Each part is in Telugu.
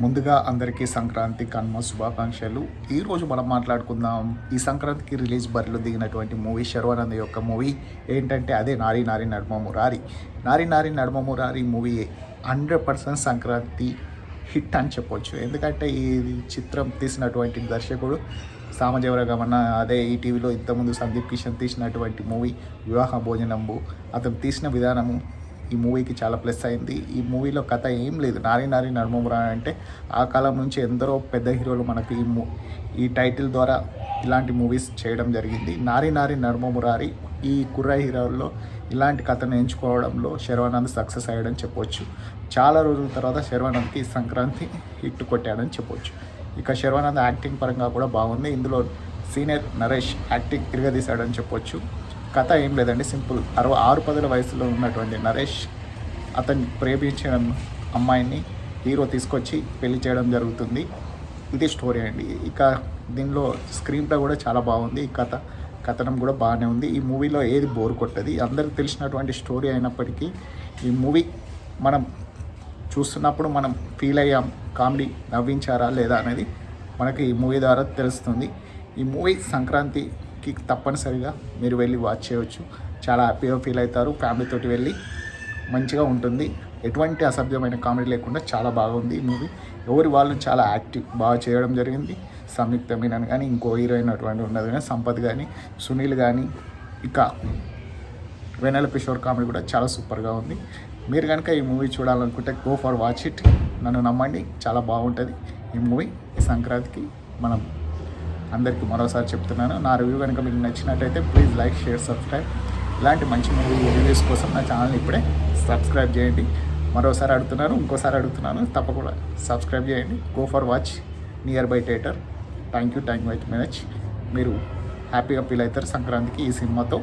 ముందుగా అందరికీ సంక్రాంతి కన్మ శుభాకాంక్షలు. ఈరోజు మనం మాట్లాడుకుందాం. ఈ సంక్రాంతికి రిలీజ్ బరిలో దిగినటువంటి మూవీ శర్వానంద్ యొక్క మూవీ. ఏంటంటే అదే నారి నారి నడుమ Murari. Nari Nari Naduma Murari movie hundred percent Sankranti hit అని చెప్పొచ్చు. ఎందుకంటే ఈ చిత్రం తీసినటువంటి దర్శకుడు సామజవరగమన అదే ఈటీవీలో ఇంతకుముందు సందీప్ కిషన్ తీసినటువంటి మూవీ వివాహ భోజనంబు. అతను తీసిన విధానము ఈ మూవీకి చాలా ప్లస్ అయింది. ఈ మూవీలో కథ ఏం లేదు. నారి నారి నడుమమురా అంటే ఆ కాలం నుంచి ఎందరో పెద్ద హీరోలు మనకి ఈ మూ ఈ టైటిల్ ద్వారా ఇలాంటి మూవీస్ చేయడం జరిగింది. నారి నారి నడుమమురారి ఈ కుర్ర హీరోల్లో ఇలాంటి కథను ఎంచుకోవడంలో శర్వానంద్ సక్సెస్ అయ్యాడని చెప్పొచ్చు. చాలా రోజుల తర్వాత శర్వానంద్కి సంక్రాంతి హిట్ కొట్టాడని చెప్పొచ్చు. ఇక శర్వానంద్ యాక్టింగ్ పరంగా కూడా బాగుంది. ఇందులో సీనియర్ నరేష్ యాక్టింగ్ తిరగదీశాడని చెప్పొచ్చు. కథ ఏం లేదండి సింపుల్. అరవై ఆరు పదుల వయసులో ఉన్నటువంటి నరేష్ అతన్ని ప్రేమించిన అమ్మాయిని హీరో తీసుకొచ్చి పెళ్ళి చేయడం జరుగుతుంది. ఇది స్టోరీ అండి. ఇక దీనిలో స్క్రీన్ ప్లే కూడా చాలా బాగుంది. ఈ కథ కథనం కూడా బాగానే ఉంది. ఈ మూవీలో ఏది బోర్ కొట్టది? అందరికి తెలిసినటువంటి స్టోరీ అయినప్పటికీ ఈ మూవీ మనం చూస్తున్నప్పుడు మనం ఫీల్ అయ్యాం. కామెడీ నవ్వించారా లేదా అనేది మనకి ఈ మూవీ ద్వారా తెలుస్తుంది. ఈ మూవీ సంక్రాంతి కి తప్పనిసరిగా మీరు వెళ్ళి వాచ్ చేయవచ్చు. చాలా హ్యాపీగా ఫీల్ అవుతారు ఫ్యామిలీతోటి వెళ్ళి మంచిగా ఉంటుంది. ఎటువంటి అసభ్యమైన కామెడీ లేకుండా చాలా బాగుంది మూవీ ఎవరి వాళ్ళు చాలా యాక్టివ్ బాగా చేయడం జరిగింది. సంయుక్త మీనన్ కానీ ఇంకో హీరోయిన్ అటువంటి ఉన్నది కానీ సంపత్ కానీ సునీల్ కానీ ఇక వెనెల కిషోర్ కామెడీ కూడా చాలా సూపర్గా ఉంది. మీరు కనుక ఈ మూవీ చూడాలనుకుంటే గో ఫర్ వాచ్ ఇట్ నన్ను నమ్మండి చాలా బాగుంటుంది. ఈ మూవీ ఈ సంక్రాంతికి మనం అందరికీ మరోసారి చెప్తున్నాను. నా రివ్యూ కనుక మీకు నచ్చినట్టయితే ప్లీజ్ లైక్ షేర్ సబ్స్క్రైబ్. ఇలాంటి మంచి మూవీ రివ్యూస్ కోసం నా ఛానల్ని ఇప్పుడే సబ్స్క్రైబ్ చేయండి. మరోసారి అడుగుతున్నాను ఇంకోసారి అడుగుతున్నాను. తప్పకుండా సబ్స్క్రైబ్ చేయండి. Go for watch nearby theatre thank you thank you very much మీరు హ్యాపీగా ఫీల్ అవుతారు సంక్రాంతికి ఈ సినిమాతో.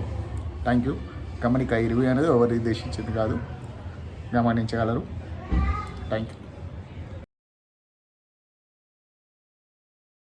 థ్యాంక్ యూ గమనిక ఈ రివ్యూ అనేది ఎవరు ఉద్దేశించింది కాదు. గమనించగలరు. Thank you